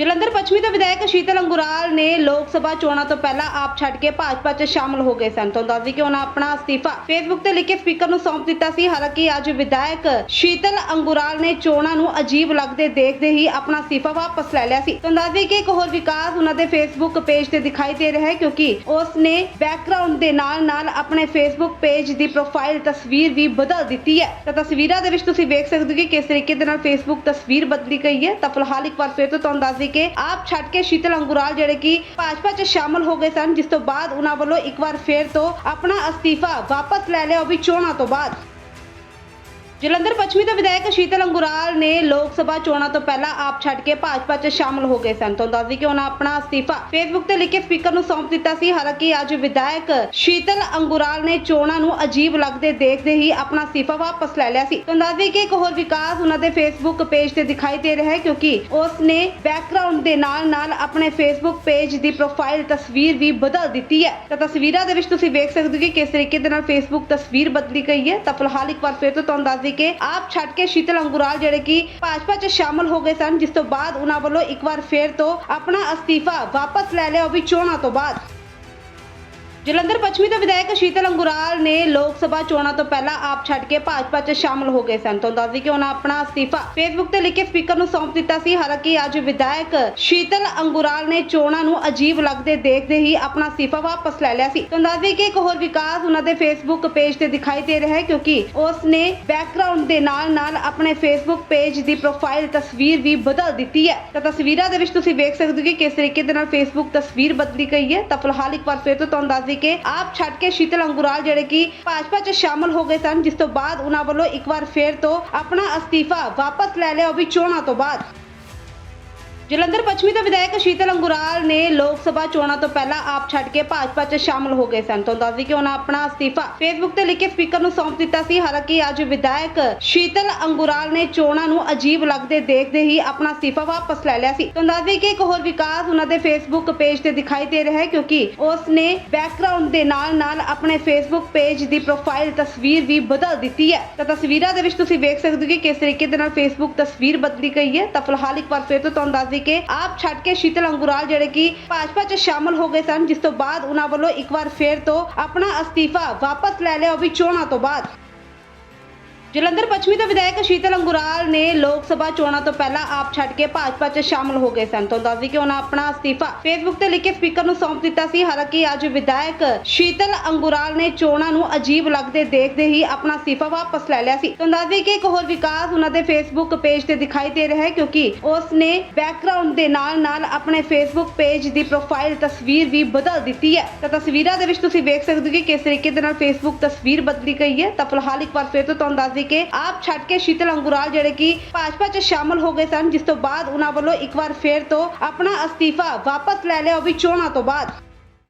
ਜਲੰਧਰ ਪੱਛਮੀ ਦੇ ਵਿਧਾਇਕ ਸ਼ੀਤਲ ਅੰਗੁਰਾਲ ਨੇ ਲੋਕ ਸਭਾ ਚੋਣਾਂ ਤੋਂ ਪਹਿਲਾਂ ਆਪ ਛੱਡ ਕੇ ਭਾਜਪਾ 'ਚ ਸ਼ਾਮਲ ਹੋ ਗਏ ਸਨ। ਤੋਂ ਦੱਸਦੀ ਕਿ ਉਹਨਾਂ ਆਪਣਾ ਅਸਤੀਫਾ ਫੇਸਬੁੱਕ ਤੇ ਲਿਖ ਕੇ ਸਪੀਕਰ ਨੂੰ ਸੌਂਪ ਦਿੱਤਾ ਸੀ। ਹਾਲਾਂਕਿ ਅੱਜ ਵਿਧਾਇਕ ਸ਼ੀਤਲ ਅੰਗੁਰਾਲ ਨੇ ਚੋਣਾਂ ਨੂੰ ਅਜੀਬ ਲੱਗਦੇ ਦੇਖਦੇ ਹੀ ਆਪਣਾ ਅਸਤੀਫਾ ਵਾਪਸ ਲੈ ਲਿਆ ਸੀ। ਤੋਂ ਦੱਸਦੀ ਕਿ ਇੱਕ ਹੋਰ ਵਿਕਾਸ ਉਹਨਾਂ ਦੇ ਫੇਸਬੁੱਕ ਪੇਜ ਤੇ ਦਿਖਾਈ ਦੇ ਰਿਹਾ ਹੈ ਕਿਉਂਕਿ ਉਸ ਨੇ ਬੈਕਗ੍ਰਾਉਂਡ ਦੇ ਨਾਲ ਨਾਲ ਆਪਣੇ ਫੇਸਬੁੱਕ ਪੇਜ ਦੀ ਪ੍ਰੋਫਾਈਲ ਤਸਵੀਰ ਵੀ ਬਦਲ ਦਿੱਤੀ ਹੈ। ਤਾਂ ਤਸਵੀਰਾਂ ਦੇ ਵਿੱਚ ਤੁਸੀਂ ਵੇਖ ਸਕਦੇ ਹੋ ਕਿ ਕਿਸ ਤਰੀਕੇ ਦੇ ਨਾਲ ਫੇਸਬੁੱਕ ਤਸਵੀਰ ਬਦਲੀ ਗਈ ਹੈ। ਤਾਂ ਫਿਲਹਾਲ ਇੱਕ ਵਾਰ ਫਿਰ ਤੋਂ ਤੁਹਾਨੂੰ ਦੱਸ ਕਿ ਆਪ ਛੱਡ ਕੇ ਸ਼ੀਤਲ ਅੰਗੁਰਾਲ ਜਿਹੜੇ ਕਿ ਭਾਜਪਾ 'ਚ ਸ਼ਾਮਲ ਹੋ ਗਏ ਸਨ, ਜਿਸ ਤੋਂ ਬਾਅਦ ਉਹਨਾਂ ਵੱਲੋਂ ਇੱਕ ਵਾਰ ਫੇਰ ਤੋਂ ਆਪਣਾ ਅਸਤੀਫਾ ਵਾਪਸ ਲੈ ਲਿਆ ਉਹ ਵੀ ਚੋਣਾਂ ਤੋਂ ਬਾਅਦ। ਜਲੰਧਰ ਪੱਛਮੀ ਦੇ ਵਿਧਾਇਕ ਸ਼ੀਤਲ ਅੰਗੁਰਾਲ ਨੇ ਲੋਕ ਸਭਾ ਚੋਣਾਂ ਤੋਂ ਪਹਿਲਾਂ ਆਪ ਛੱਡ ਕੇ ਭਾਜਪਾ 'ਚ ਸ਼ਾਮਲ ਹੋ ਗਏ ਸਨ। ਤੋਂ ਦੱਸਦੀ ਕਿ ਉਹਨਾਂ ਆਪਣਾ ਅਸਤੀਫਾ ਫੇਸਬੁੱਕ ਤੇ ਲਿਖ ਕੇ ਸਪੀਕਰ ਨੂੰ ਸੌਂਪ ਦਿੱਤਾ ਸੀ। ਹਾਲਾਂਕਿ ਅੱਜ ਵਿਧਾਇਕ ਸ਼ੀਤਲ ਅੰਗੁਰਾਲ ਨੇ ਚੋਣਾਂ ਨੂੰ ਅਜੀਬ ਲੱਗਦੇ ਦੇਖਦੇ ਹੀ ਆਪਣਾ ਅਸਤੀਫਾ ਵਾਪਸ ਲੈ ਲਿਆ ਸੀ। ਤੋਂ ਦੱਸਦੀ ਕਿ ਇੱਕ ਹੋਰ ਵਿਕਾਸ ਉਹਨਾਂ ਦੇ ਫੇਸਬੁੱਕ ਪੇਜ ਤੇ ਦਿਖਾਈ ਦੇ ਰਿਹਾ ਹੈ ਕਿਉਂਕਿ ਉਸ ਨੇ ਬੈਕਗ੍ਰਾਉਂਡ ਦੇ ਨਾਲ ਨਾਲ ਆਪਣੇ ਫੇਸਬੁੱਕ ਪੇਜ ਦੀ ਪ੍ਰੋਫਾਈਲ ਤਸਵੀਰ ਵੀ ਬਦਲ ਦਿੱਤੀ ਹੈ। ਤਾਂ ਤਸਵੀਰਾਂ ਦੇ ਵਿੱਚ ਤੁਸੀਂ ਵੇਖ ਸਕਦੇ ਹੋ ਕਿ ਕਿਸ ਤਰੀਕੇ ਦੇ ਨਾਲ ਫੇਸਬੁੱਕ ਤਸਵੀਰ ਬਦਲੀ ਗਈ ਹੈ। ਤਾਂ ਫਿਲਹਾਲ ਇੱਕ ਵਾਰ ਫਿਰ ਤੋਂ ਤੁਹਾਨੂੰ ਦੱਸਦੀ ਦਈਏ ਆਪ ਛੱਡ ਕੇ ਸ਼ੀਤਲ ਅੰਗੁਰਾਲ ਜਿਹੜੇ ਕਿ ਭਾਜਪਾ 'ਚ ਸ਼ਾਮਲ ਹੋ ਗਏ ਸਨ, ਜਿਸ ਤੋਂ ਬਾਅਦ ਉਹਨਾਂ ਵੱਲੋਂ ਇੱਕ ਵਾਰ ਫੇਰ ਤੋਂ ਆਪਣਾ ਅਸਤੀਫਾ ਵਾਪਸ ਲੈ ਲਿਆ, ਉਹ ਵੀ ਚੋਣਾਂ ਤੋਂ ਬਾਅਦ। ਜਲੰਧਰ ਪੱਛਮੀ ਤੋਂ ਵਿਧਾਇਕ ਸ਼ੀਤਲ ਅੰਗੁਰਾਲ ਨੇ ਲੋਕ ਸਭਾ ਚੋਣਾਂ ਤੋਂ ਪਹਿਲਾਂ ਆਪ ਛੱਡ ਕੇ ਭਾਜਪਾ 'ਚ ਸ਼ਾਮਲ ਹੋ ਗਏ ਸਨ। ਤੋਂ ਦੱਸਦੀ ਕਿ ਉਹਨਾਂ ਆਪਣਾ ਅਸਤੀਫਾ ਫੇਸਬੁੱਕ ਤੇ ਲਿਖ ਕੇ ਸਪੀਕਰ ਨੂੰ ਸੌਂਪ ਦਿੱਤਾ ਸੀ। ਹਾਲਾਂਕਿ ਅੱਜ ਵਿਧਾਇਕ ਸ਼ੀਤਲ ਅੰਗੁਰਾਲ ਨੇ ਚੋਣਾਂ ਨੂੰ ਅਜੀਬ ਲੱਗਦੇ ਦੇਖਦੇ ਹੀ ਆਪਣਾ ਅਸਤੀਫਾ ਵਾਪਸ ਲੈ ਲਿਆ ਸੀ। ਤੋਂ ਦੱਸਦੀ ਕਿ ਇੱਕ ਹੋਰ ਵਿਕਾਸ ਉਹਨਾਂ ਦੇ ਫੇਸਬੁੱਕ ਪੇਜ ਤੇ ਦਿਖਾਈ ਦੇ ਰਿਹਾ ਹੈ ਕਿਉਂਕਿ ਉਸ ਨੇ ਬੈਕਗ੍ਰਾਉਂਡ ਦੇ ਨਾਲ ਨਾਲ ਆਪਣੇ ਫੇਸਬੁੱਕ ਪੇਜ ਦੀ ਪ੍ਰੋਫਾਈਲ ਤਸਵੀਰ ਵੀ ਬਦਲ ਦਿੱਤੀ ਹੈ। ਤਾਂ ਤਸਵੀਰਾਂ ਦੇ ਵਿੱਚ ਤੁਸੀਂ ਵੇਖ ਸਕਦੇ ਹੋ ਕਿ ਕਿਸ ਤਰੀਕੇ ਦੇ ਨਾਲ ਫੇਸਬੁੱਕ ਤਸਵੀਰ ਬਦਲੀ ਗਈ ਹੈ। ਤਾਂ ਫਿਲਹਾਲ ਇੱਕ ਵਾਰ ਫਿਰ ਤੋਂ ਤੁਹਾਨੂੰ ਦੱਸ ਦਈਏ ਆਪ ਛੱਡ ਕੇ ਸ਼ੀਤਲ ਅੰਗੁਰਾਲ ਜਿਹੜੇ ਕਿ ਭਾਜਪਾ 'ਚ ਸ਼ਾਮਲ ਹੋ ਗਏ ਸਨ, ਜਿਸ ਤੋਂ ਬਾਅਦ ਉਹਨਾਂ ਵੱਲੋਂ ਇੱਕ ਵਾਰ ਫੇਰ ਤੋਂ ਆਪਣਾ ਅਸਤੀਫਾ ਵਾਪਸ ਲੈ ਲਿਆ ਉਹ ਵੀ ਚੋਣਾਂ ਤੋਂ ਬਾਅਦ। ਜਲੰਧਰ ਪੱਛਮੀ ਤੋਂ ਵਿਧਾਇਕ ਸ਼ੀਤਲ ਅੰਗੁਰਾਲ ਨੇ ਲੋਕ ਸਭਾ ਚੋਣਾਂ ਤੋਂ ਪਹਿਲਾਂ ਆਪ ਛੱਡ ਕੇ ਭਾਜਪਾ 'ਚ ਸ਼ਾਮਲ ਹੋ ਗਏ ਸਨ। ਤੋਂ ਦੱਸਦੀ ਕਿ ਉਹਨਾਂ ਆਪਣਾ ਅਸਤੀਫਾ ਫੇਸਬੁੱਕ ਤੇ ਲਿਖ ਕੇ ਸਪੀਕਰ ਨੂੰ ਸੌਂਪ ਦਿੱਤਾ ਸੀ। ਹਾਲਾਂਕਿ ਅੱਜ ਵਿਧਾਇਕ ਸ਼ੀਤਲ ਅੰਗੁਰਾਲ ਨੇ ਚੋਣਾਂ ਨੂੰ ਅਜੀਬ ਲੱਗਦੇ ਦੇਖਦੇ ਹੀ ਆਪਣਾ ਅਸਤੀਫਾ ਵਾਪਸ ਲੈ ਲਿਆ ਸੀ। ਤੋਂ ਦੱਸਦੀ ਕਿ ਇੱਕ ਹੋਰ ਵਿਕਾਸ ਉਹਨਾਂ ਦੇ ਫੇਸਬੁੱਕ ਪੇਜ ਤੇ ਦਿਖਾਈ ਦੇ ਰਿਹਾ ਹੈ ਕਿਉਂਕਿ ਉਸ ਨੇ ਬੈਕਗ੍ਰਾਉਂਡ ਦੇ ਨਾਲ ਨਾਲ ਆਪਣੇ ਫੇਸਬੁੱਕ ਪੇਜ ਦੀ ਪ੍ਰੋਫਾਈਲ ਤਸਵੀਰ ਵੀ ਬਦਲ ਦਿੱਤੀ ਹੈ। ਤਾਂ ਤਸਵੀਰਾਂ ਦੇ ਵਿੱਚ ਤੁਸੀਂ ਵੇਖ ਸਕਦੇ ਹੋ ਕਿ ਕਿਸ ਤਰੀਕੇ ਦੇ ਨਾਲ ਫੇਸਬੁੱਕ ਤਸਵੀਰ ਬਦਲੀ ਗਈ ਹੈ। ਤਾਂ ਫਿਲਹਾਲ ਇੱਕ ਵਾਰ ਫਿਰ ਤੋਂ ਤੁਹਾਨੂੰ ਦੱਸਦੀ ਕੇ ਆਪ ਛੱਡ ਕੇ ਸ਼ੀਤਲ ਅੰਗੁਰਾਲ ਜਿਹੜੇ ਕਿ ਭਾਜਪਾ 'ਚ ਸ਼ਾਮਲ ਹੋ ਗਏ ਸਨ, ਜਿਸ ਤੋਂ ਬਾਅਦ ਉਹਨਾਂ ਵੱਲੋਂ ਇੱਕ ਵਾਰ ਫੇਰ ਤੋਂ ਆਪਣਾ ਅਸਤੀਫਾ ਵਾਪਸ ਲੈ ਲਿਆ ਉਹ ਵੀ ਚੋਣਾਂ ਤੋਂ ਬਾਅਦ। ਜਲੰਧਰ ਪੱਛਮੀ ਦੇ ਵਿਧਾਇਕ ਸ਼ੀਤਲ ਅੰਗੁਰਾਲ ਨੇ ਲੋਕ ਸਭਾ ਚੋਣਾਂ ਤੋਂ ਪਹਿਲਾਂ ਆਪ ਛੱਡ ਕੇ ਭਾਜਪਾ 'ਚ ਸ਼ਾਮਲ ਹੋ ਗਏ ਸਨ। ਤੋਂ ਦੱਸਦੀ ਕਿ ਉਹਨਾਂ ਆਪਣਾ ਅਸਤੀਫਾ ਫੇਸਬੁੱਕ ਤੇ ਲਿਖ ਕੇ ਸਪੀਕਰ ਨੂੰ ਸੌਂਪ ਦਿੱਤਾ ਸੀ। ਹਾਲਾਂਕਿ ਅੱਜ ਵਿਧਾਇਕ ਸ਼ੀਤਲ ਅੰਗੁਰਾਲ ਨੇ ਚੋਣਾਂ ਨੂੰ ਅਜੀਬ ਲੱਗਦੇ ਦੇਖਦੇ ਹੀ ਆਪਣਾ ਅਸਤੀਫਾ ਵਾਪਸ ਲੈ ਲਿਆ ਸੀ। ਤੋਂ ਦੱਸਦੀ ਕਿ ਇੱਕ ਹੋਰ ਵਿਕਾਸ ਉਹਨਾਂ ਦੇ ਫੇਸਬੁੱਕ ਪੇਜ ਤੇ ਦਿਖਾਈ ਦੇ ਰਿਹਾ ਹੈ ਕਿਉਂਕਿ ਉਸ ਨੇ ਬੈਕਗ੍ਰਾਉਂਡ ਦੇ ਨਾਲ ਨਾਲ ਆਪਣੇ ਫੇਸਬੁੱਕ ਪੇਜ ਦੀ ਪ੍ਰੋਫਾਈਲ ਤਸਵੀਰ ਵੀ ਬਦਲ ਦਿੱਤੀ ਹੈ। ਤਾਂ ਤਸਵੀਰਾਂ ਦੇ ਵਿੱਚ ਤੁਸੀਂ ਵੇਖ ਸਕਦੇ ਹੋ ਕਿ ਕਿਸ ਤਰੀਕੇ ਦੇ ਨਾਲ ਫੇਸਬੁੱਕ ਤਸਵੀਰ ਬਦਲੀ ਗਈ ਹੈ। ਤਾਂ ਫਿਲਹਾਲ ਇੱਕ ਵਾਰ ਫਿਰ ਤੋਂ ਤੁਹਾਨੂੰ ਦੱਸ ਦਈਏ ਕਿ ਆਪ ਛੱਡ ਕੇ ਸ਼ੀਤਲ ਅੰਗੁਰਾਲ ਜਿਹੜੇ ਕਿ ਭਾਜਪਾ 'ਚ ਸ਼ਾਮਲ ਹੋ ਗਏ ਸਨ, ਜਿਸ ਤੋਂ ਬਾਅਦ ਉਹਨਾਂ ਵੱਲੋਂ ਇੱਕ ਵਾਰ ਫੇਰ ਤੋਂ ਆਪਣਾ ਅਸਤੀਫਾ ਵਾਪਸ ਲੈ ਲਿਆ ਉਹ ਵੀ ਚੋਣਾਂ ਤੋਂ ਬਾਅਦ।